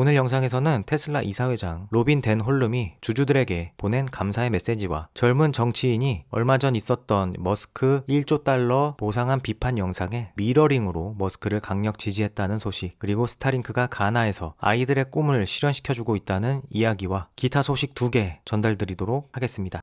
오늘 영상에서는 테슬라 이사회장 로빈 댄 홀름이 주주들에게 보낸 감사의 메시지와 젊은 정치인이 얼마 전 있었던 머스크 1조 달러 보상한 비판 영상에 미러링으로 머스크를 강력 지지했다는 소식 그리고 스타링크가 가나에서 아이들의 꿈을 실현시켜주고 있다는 이야기와 기타 소식 두 개 전달드리도록 하겠습니다.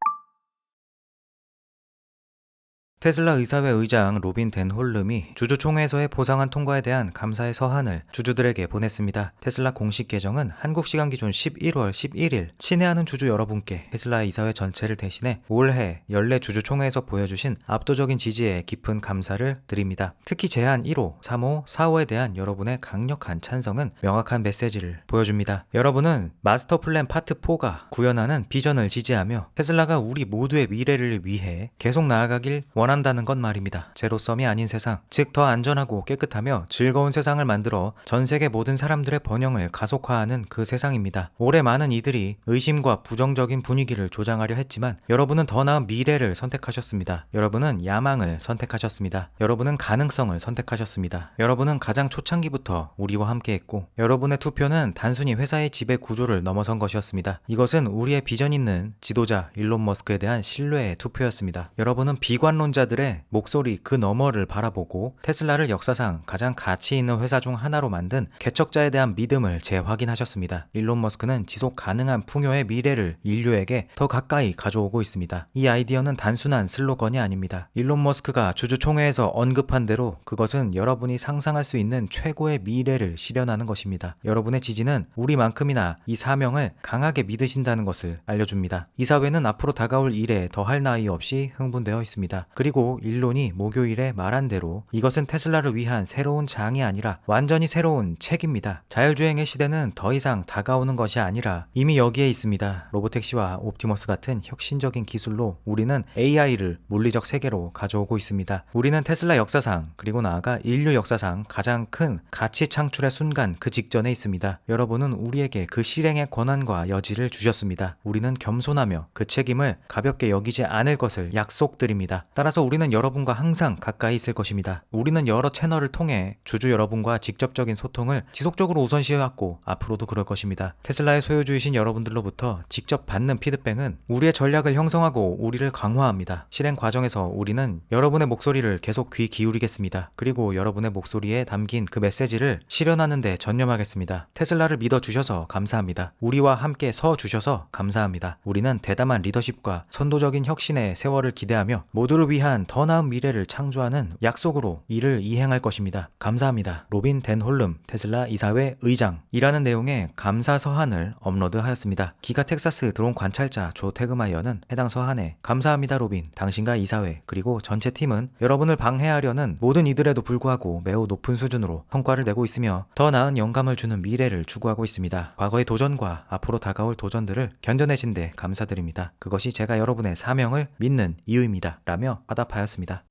테슬라 의사회 의장 로빈 댄 홀름이 주주총회에서의 보상안 통과에 대한 감사의 서한을 주주들에게 보냈습니다. 테슬라 공식 계정은 한국 시간 기준 11월 11일 친애하는 주주 여러분께 테슬라 이사회 전체를 대신해 올해 연례 주주총회에서 보여주신 압도적인 지지에 깊은 감사를 드립니다. 특히 제한 1호, 3호, 4호에 대한 여러분의 강력한 찬성은 명확한 메시지를 보여줍니다. 여러분은 마스터 플랜 파트 4가 구현하는 비전을 지지하며 테슬라가 우리 모두의 미래를 위해 계속 나아가길 원 한다는 건 말입니다. 제로섬이 아닌 세상, 즉 더 안전하고 깨끗하며 즐거운 세상을 만들어 전 세계 모든 사람들의 번영을 가속화하는 그 세상입니다. 올해 많은 이들이 의심과 부정적인 분위기를 조장하려 했지만 여러분은 더 나은 미래를 선택하셨습니다. 여러분은 야망을 선택하셨습니다. 여러분은 가능성을 선택하셨습니다. 여러분은 가장 초창기부터 우리와 함께 했고 여러분의 투표는 단순히 회사의 지배 구조를 넘어선 것이었습니다. 이것은 우리의 비전 있는 지도자 일론 머스크에 대한 신뢰의 투표였습니다. 여러분은 비관론자 들의 목소리 그 너머를 바라보고 테슬라를 역사상 가장 가치 있는 회사 중 하나로 만든 개척자에 대한 믿음을 재확인하셨습니다. 일론 머스크는 지속 가능한 풍요의 미래를 인류에게 더 가까이 가져오고 있습니다. 이 아이디어는 단순한 슬로건이 아닙니다. 일론 머스크가 주주총회에서 언급한 대로 그것은 여러분이 상상할 수 있는 최고의 미래를 실현하는 것입니다. 여러분의 지지는 우리만큼이나 이 사명을 강하게 믿으신다는 것을 알려줍니다. 이 사회는 앞으로 다가올 일에 더할 나위 없이 흥분되어 있습니다. 그리고 일론이 목요일에 말한 대로 이것은 테슬라를 위한 새로운 장이 아니라 완전히 새로운 책입니다. 자율주행의 시대는 더 이상 다가오는 것이 아니라 이미 여기에 있습니다. 로보택시와 옵티머스 같은 혁신적인 기술로 우리는 AI를 물리적 세계로 가져오고 있습니다. 우리는 테슬라 역사상 그리고 나아가 인류 역사상 가장 큰 가치 창출의 순간 그 직전에 있습니다. 여러분은 우리에게 그 실행의 권한과 여지를 주셨습니다. 우리는 겸손하며 그 책임을 가볍게 여기지 않을 것을 약속드립니다. 따라서 우리는 여러분과 항상 가까이 있을 것입니다. 우리는 여러 채널을 통해 주주 여러분과 직접적인 소통을 지속적으로 우선시해왔고 앞으로도 그럴 것입니다. 테슬라의 소유주이신 여러분들로부터 직접 받는 피드백은 우리의 전략을 형성하고 우리를 강화합니다. 실행 과정에서 우리는 여러분의 목소리를 계속 귀 기울이겠습니다. 그리고 여러분의 목소리에 담긴 그 메시지를 실현하는 데 전념하겠습니다. 테슬라를 믿어 주셔서 감사합니다. 우리와 함께 서 주셔서 감사합니다. 우리는 대담한 리더십과 선도적인 혁신의 세월을 기대하며 모두를 위한 더 나은 미래를 창조하는 약속으로 이를 이행할 것입니다. 감사합니다. 로빈 댄 홀름 테슬라 이사회 의장이라는 내용의 감사 서한을 업로드하였습니다. 기가 텍사스 드론 관찰자 조 태그마이어는 해당 서한에 감사합니다 로빈 당신과 이사회 그리고 전체 팀은 여러분을 방해하려는 모든 이들에도 불구하고 매우 높은 수준으로 성과를 내고 있으며 더 나은 영감을 주는 미래를 추구하고 있습니다. 과거의 도전과 앞으로 다가올 도전들을 견뎌내신 데 감사드립니다. 그것이 제가 여러분의 사명을 믿는 이유입니다. 라며 화답하였습니다.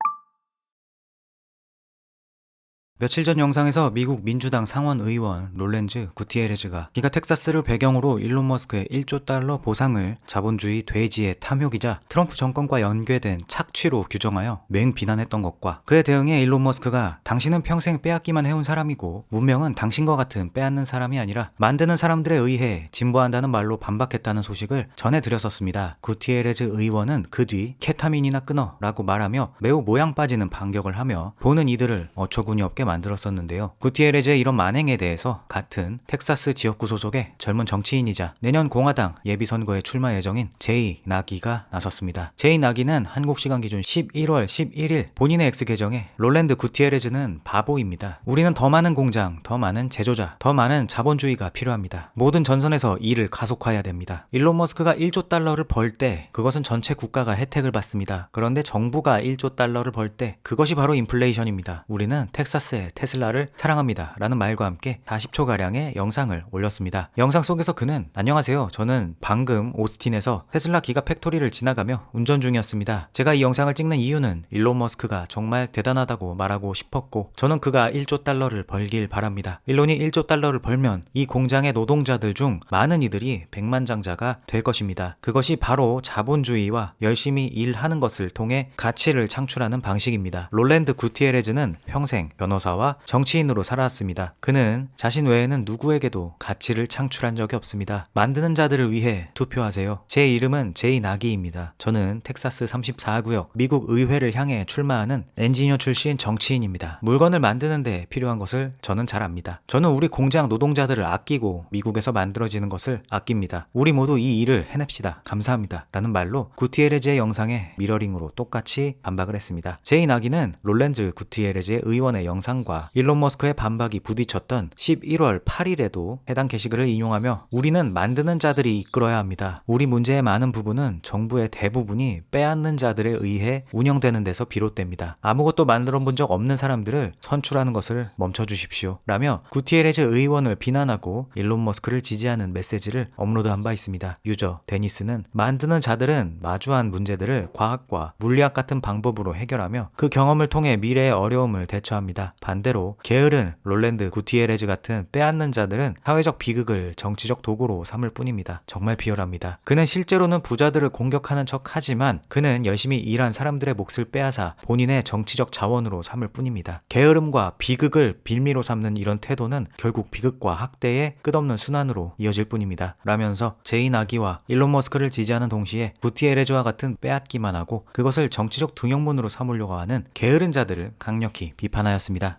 며칠 전 영상에서 미국 민주당 상원 의원 롤렌즈 구티에레즈가 기가 텍사스를 배경으로 일론 머스크의 1조 달러 보상을 자본주의 돼지의 탐욕이자 트럼프 정권과 연계된 착취로 규정하여 맹 비난했던 것과 그에 대응해 일론 머스크가 당신은 평생 빼앗기만 해온 사람이고 문명은 당신과 같은 빼앗는 사람이 아니라 만드는 사람들에 의해 진보한다는 말로 반박했다는 소식을 전해드렸었습니다. 구티에레즈 의원은 그 뒤 케타민이나 끊어 라고 말하며 매우 모양 빠지는 반격을 하며 보는 이들을 어처구니 없게 만 들었었는데요. 구티에레즈의 이런 만행에 대해서 같은 텍사스 지역구 소속의 젊은 정치인이자 내년 공화당 예비선거에 출마 예정인 제이 나기가 나섰습니다. 제이 나기는 한국 시간 기준 11월 11일 본인의 X 계정에 롤랜드 구티에레즈는 바보입니다. 우리는 더 많은 공장, 더 많은 제조자, 더 많은 자본주의가 필요합니다. 모든 전선에서 일을 가속화해야 됩니다. 일론 머스크가 1조 달러를 벌 때 그것은 전체 국가가 혜택을 받습니다. 그런데 정부가 1조 달러를 벌 때 그것이 바로 인플레이션입니다. 우리는 텍사스 의 테슬라를 사랑합니다. 라는 말과 함께 40초가량의 영상을 올렸습니다. 영상 속에서 그는 안녕하세요. 저는 방금 오스틴에서 테슬라 기가 팩토리를 지나가며 운전 중이었습니다. 제가 이 영상을 찍는 이유는 일론 머스크가 정말 대단하다고 말하고 싶었고 저는 그가 1조 달러를 벌길 바랍니다. 일론이 1조 달러를 벌면 이 공장의 노동자들 중 많은 이들이 백만장자가 될 것입니다. 그것이 바로 자본주의와 열심히 일하는 것을 통해 가치를 창출하는 방식입니다. 롤랜드 구티에레즈는 평생 변호사 변호사와 정치인으로 살아왔습니다. 그는 자신 외에는 누구에게도 가치를 창출한 적이 없습니다. 만드는 자들을 위해 투표하세요. 제 이름은 제이 나기입니다. 저는 텍사스 34구역 미국 의회를 향해 출마하는 엔지니어 출신 정치인입니다. 물건을 만드는데 필요한 것을 저는 잘 압니다. 저는 우리 공장 노동자들을 아끼고 미국에서 만들어지는 것을 아낍니다. 우리 모두 이 일을 해냅시다. 감사합니다. 라는 말로 구티에레즈의 영상에 미러링으로 똑같이 반박을 했습니다. 제이 나기는 롤렌즈 구티에레즈의 의원의 영상 과 일론 머스크의 반박이 부딪혔던 11월 8일에도 해당 게시글을 인용하며 우리는 만드는 자들이 이끌어야 합니다. 우리 문제의 많은 부분은 정부의 대부분이 빼앗는 자들에 의해 운영되는 데서 비롯됩니다. 아무것도 만들어 본 적 없는 사람들을 선출하는 것을 멈춰 주십시오. 라며 구티에레즈 의원을 비난하고 일론 머스크를 지지하는 메시지를 업로드한 바 있습니다. 유저 데니스는 만드는 자들은 마주한 문제들을 과학과 물리학 같은 방법으로 해결하며 그 경험을 통해 미래의 어려움을 대처합니다. 반대로 게으른 롤랜드 구티에레즈 같은 빼앗는 자들은 사회적 비극을 정치적 도구로 삼을 뿐입니다. 정말 비열합니다. 그는 실제로는 부자들을 공격하는 척 하지만 그는 열심히 일한 사람들의 몫을 빼앗아 본인의 정치적 자원으로 삼을 뿐입니다. 게으름과 비극을 빌미로 삼는 이런 태도는 결국 비극과 학대의 끝없는 순환으로 이어질 뿐입니다. 라면서 제이 나기와 일론 머스크를 지지하는 동시에 구티에레즈와 같은 빼앗기만 하고 그것을 정치적 등용문으로 삼으려고 하는 게으른 자들을 강력히 비판하였습니다.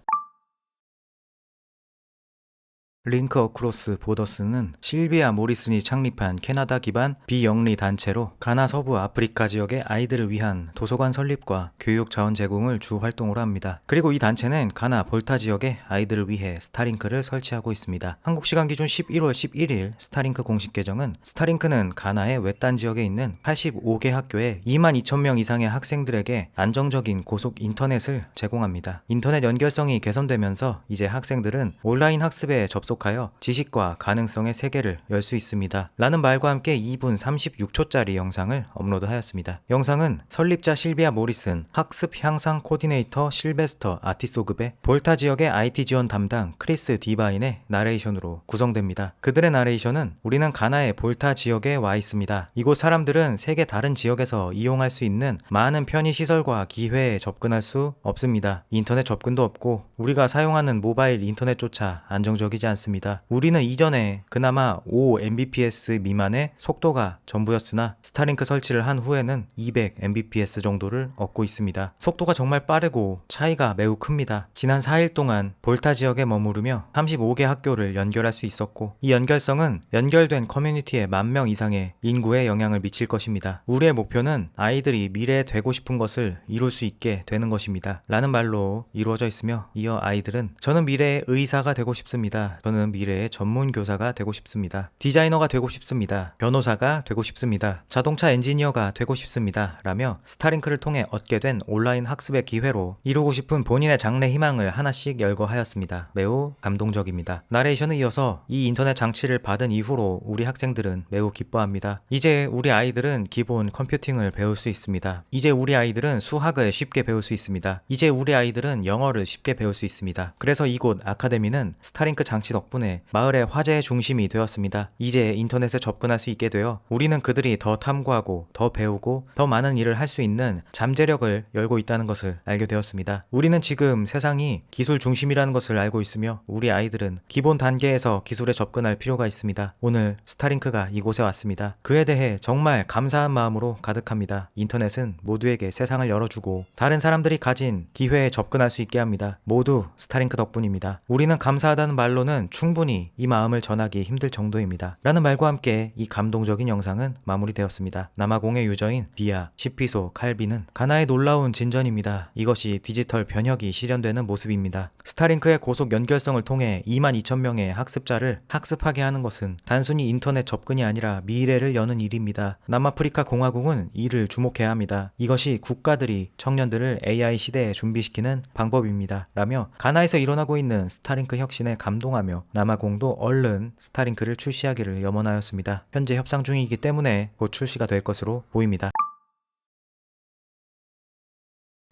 링크 어크로스 보더스는 실비아 모리슨이 창립한 캐나다 기반 비영리 단체로 가나 서부 아프리카 지역의 아이들을 위한 도서관 설립과 교육 자원 제공을 주 활동으로 합니다. 그리고 이 단체는 가나 볼타 지역의 아이들을 위해 스타링크를 설치하고 있습니다. 한국 시간 기준 11월 11일 스타링크 공식 계정은 스타링크는 가나의 외딴 지역에 있는 85개 학교에 2만 2천 명 이상의 학생들에게 안정적인 고속 인터넷을 제공합니다. 인터넷 연결성이 개선되면서 이제 학생들은 온라인 학습에 접속 하여 지식과 가능성의 세계를 열 수 있습니다. 라는 말과 함께 2분 36초짜리 영상을 업로드하였습니다. 영상은 설립자 실비아 모리슨, 학습 향상 코디네이터 실베스터 아티소급의 볼타 지역의 IT 지원 담당 크리스 디바인의 나레이션으로 구성됩니다. 그들의 나레이션은 우리는 가나의 볼타 지역에 와 있습니다. 이곳 사람들은 세계 다른 지역에서 이용할 수 있는 많은 편의 시설과 기회에 접근할 수 없습니다. 인터넷 접근도 없고 우리가 사용하는 모바일 인터넷조차 안정적이지 않습니다. 우리는 이전에 그나마 5 Mbps 미만의 속도가 전부였으나 스타링크 설치를 한 후에는 200 Mbps 정도를 얻고 있습니다. 속도가 정말 빠르고 차이가 매우 큽니다. 지난 4일 동안 볼타 지역에 머무르며 35개 학교를 연결할 수 있었고 이 연결성은 연결된 커뮤니티의 만 명 이상의 인구에 영향을 미칠 것입니다. 우리의 목표는 아이들이 미래에 되고 싶은 것을 이룰 수 있게 되는 것입니다. 라는 말로 이루어져 있으며 이어 아이들은 저는 미래의 의사가 되고 싶습니다. 저는 미래의 전문 교사가 되고 싶습니다. 디자이너가 되고 싶습니다. 변호사가 되고 싶습니다. 자동차 엔지니어가 되고 싶습니다. 라며 스타링크를 통해 얻게 된 온라인 학습의 기회로 이루고 싶은 본인의 장래 희망을 하나씩 열거하였습니다. 매우 감동적입니다. 나레이션에 이어서 이 인터넷 장치를 받은 이후로 우리 학생들은 매우 기뻐합니다. 이제 우리 아이들은 기본 컴퓨팅을 배울 수 있습니다. 이제 우리 아이들은 수학을 쉽게 배울 수 있습니다. 이제 우리 아이들은 영어를 쉽게 배울 수 있습니다. 그래서 이곳 아카데미는 스타링크 장치 덕분에 마을의 화제의 중심이 되었습니다. 이제 인터넷에 접근할 수 있게 되어 우리는 그들이 더 탐구하고 더 배우고 더 많은 일을 할 수 있는 잠재력을 열고 있다는 것을 알게 되었습니다. 우리는 지금 세상이 기술 중심이라는 것을 알고 있으며 우리 아이들은 기본 단계에서 기술에 접근할 필요가 있습니다. 오늘 스타링크가 이곳에 왔습니다. 그에 대해 정말 감사한 마음으로 가득합니다. 인터넷은 모두에게 세상을 열어주고 다른 사람들이 가진 기회에 접근할 수 있게 합니다. 모두 스타링크 덕분입니다. 우리는 감사하다는 말로는 충분히 이 마음을 전하기 힘들 정도입니다. 라는 말과 함께 이 감동적인 영상은 마무리되었습니다. 남아공의 유저인 비아, 시피소, 칼비는 가나의 놀라운 진전입니다. 이것이 디지털 변혁이 실현되는 모습입니다. 스타링크의 고속 연결성을 통해 2만 2천 명의 학습자를 학습하게 하는 것은 단순히 인터넷 접근이 아니라 미래를 여는 일입니다. 남아프리카 공화국은 이를 주목해야 합니다. 이것이 국가들이 청년들을 AI 시대에 준비시키는 방법입니다. 라며 가나에서 일어나고 있는 스타링크 혁신에 감동하며 남아공도 얼른 스타링크를 출시하기를 염원하였습니다. 현재 협상 중이기 때문에 곧 출시가 될 것으로 보입니다.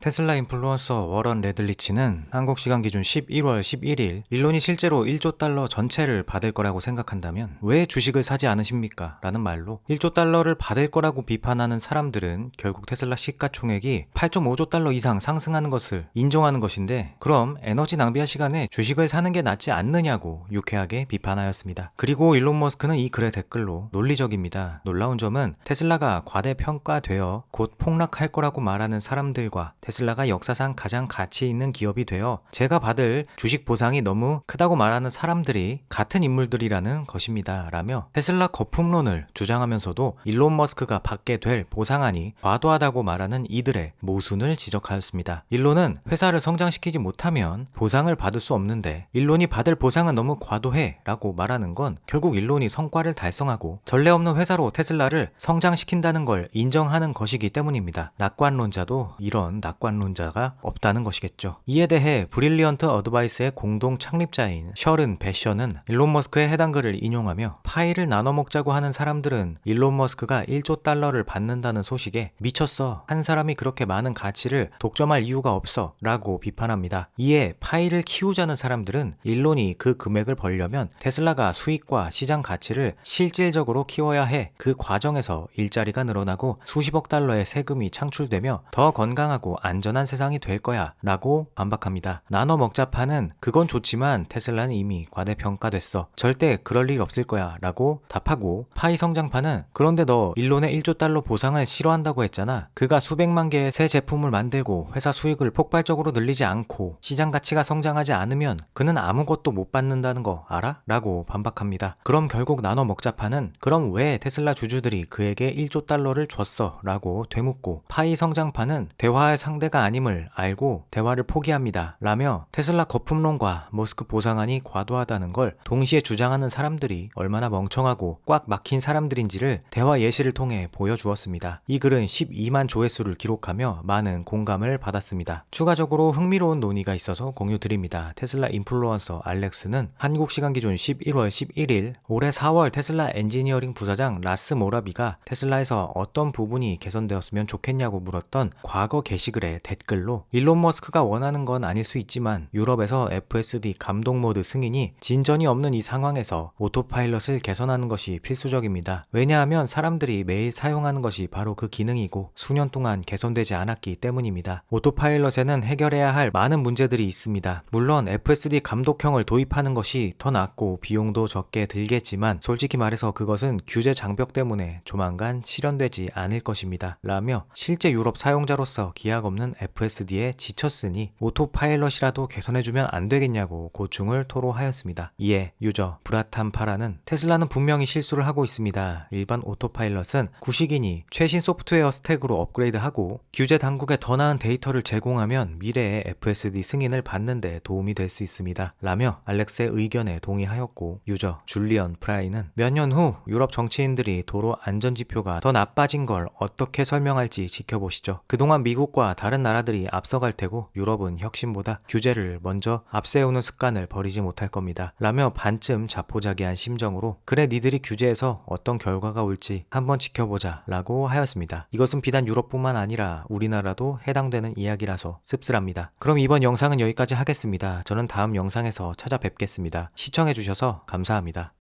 테슬라 인플루언서 워런 레들리치는 한국 시간 기준 11월 11일 일론이 실제로 1조 달러 전체를 받을 거라고 생각한다면 왜 주식을 사지 않으십니까? 라는 말로 1조 달러를 받을 거라고 비판하는 사람들은 결국 테슬라 시가총액이 8.5조 달러 이상 상승하는 것을 인정하는 것인데 그럼 에너지 낭비할 시간에 주식을 사는 게 낫지 않느냐고 유쾌하게 비판하였습니다. 그리고 일론 머스크는 이 글의 댓글로 논리적입니다. 놀라운 점은 테슬라가 과대평가되어 곧 폭락할 거라고 말하는 사람들과 테슬라 가 역사상 가장 가치 있는 기업이 되어 제가 받을 주식 보상이 너무 크다고 말하는 사람들이 같은 인물들이라는 것입니다. 라며 테슬라 거품론을 주장하면서도 일론 머스크가 받게 될 보상안이 과도하다고 말하는 이들의 모순을 지적하였습니다. 일론은 회사를 성장시키지 못하면 보상을 받을 수 없는데 일론이 받을 보상은 너무 과도해 라고 말하는 건 결국 일론이 성과를 달성하고 전례 없는 회사로 테슬라를 성장시킨다는 걸 인정하는 것이기 때문입니다. 낙관론자도 이런 낙관 론자가 없다는 것이겠죠. 이에 대해 브릴리언트 어드바이스의 공동 창립자인 셔른 배셔는 일론 머스크의 해당 글을 인용하며 파일을 나눠 먹자고 하는 사람들은 일론 머스크가 1조 달러를 받는다는 소식에 미쳤어. 한 사람이 그렇게 많은 가치를 독점할 이유가 없어. 라고 비판합니다. 이에 파일을 키우자는 사람들은 일론이 그 금액을 벌려면 테슬라가 수익과 시장 가치를 실질적으로 키워야 해. 그 과정에서 일자리가 늘어나고 수십억 달러의 세금이 창출되며 더 건강하고 안 전한 세상이 될 거야. 라고 반박합니다. 나눠 먹자 파는 그건 좋지만 테슬라는 이미 과대평가됐어. 절대 그럴 일 없을 거야. 라고 답하고 파이 성장파는 그런데 너 일론의 1조 달러 보상을 싫어한다고 했잖아. 그가 수백만 개의 새 제품을 만들고 회사 수익을 폭발적으로 늘리지 않고 시장 가치가 성장하지 않으면 그는 아무것도 못 받는다는 거 알아? 라고 반박합니다. 그럼 결국 나눠 먹자파는 그럼 왜 테슬라 주주들이 그에게 1조 달러를 줬어? 라고 되묻고 파이 성장파는 대화의 상 대가 아님을 알고 대화를 포기합니다. 라며 테슬라 거품론과 머스크 보상안이 과도하다는 걸 동시에 주장하는 사람들이 얼마나 멍청하고 꽉 막힌 사람들인지를 대화 예시를 통해 보여주었습니다. 이 글은 12만 조회수를 기록하며 많은 공감을 받았습니다. 추가적으로 흥미로운 논의가 있어서 공유드립니다. 테슬라 인플루언서 알렉스는 한국 시간 기준 11월 11일 올해 4월 테슬라 엔지니어링 부사장 라스 모라비가 테슬라에서 어떤 부분이 개선되었으면 좋겠냐고 물었던 과거 게시글 의 댓글로 일론 머스크가 원하는 건 아닐 수 있지만 유럽에서 FSD 감독 모드 승인이 진전이 없는 이 상황에서 오토파일럿을 개선하는 것이 필수적입니다. 왜냐하면 사람들이 매일 사용하는 것이 바로 그 기능이고 수년 동안 개선되지 않았기 때문입니다. 오토파일럿에는 해결해야 할 많은 문제들이 있습니다. 물론 FSD 감독형을 도입하는 것이 더 낫고 비용도 적게 들겠지만 솔직히 말해서 그것은 규제 장벽 때문에 조만간 실현되지 않을 것입니다. 라며 실제 유럽 사용자로서 기약 없는 FSD에 지쳤으니 오토파일럿이라도 개선해주면 안 되겠냐고 고충을 토로하였습니다. 이에 유저 브라탄파라는 테슬라는 분명히 실수를 하고 있습니다. 일반 오토파일럿은 구식이니 최신 소프트웨어 스택으로 업그레이드하고 규제 당국에 더 나은 데이터를 제공하면 미래의 FSD 승인을 받는데 도움이 될 수 있습니다. 라며 알렉스의 의견에 동의하였고 유저 줄리언 프라이는 몇 년 후 유럽 정치인들이 도로 안전지표가 더 나빠진 걸 어떻게 설명할지 지켜보시죠. 그동안 미국과 다른 나라들이 앞서갈 테고 유럽은 혁신보다 규제를 먼저 앞세우는 습관을 버리지 못할 겁니다. 라며 반쯤 자포자기한 심정으로 그래 니들이 규제에서 어떤 결과가 올지 한번 지켜보자 라고 하였습니다. 이것은 비단 유럽뿐만 아니라 우리나라도 해당되는 이야기라서 씁쓸합니다. 그럼 이번 영상은 여기까지 하겠습니다. 저는 다음 영상에서 찾아뵙겠습니다. 시청해주셔서 감사합니다.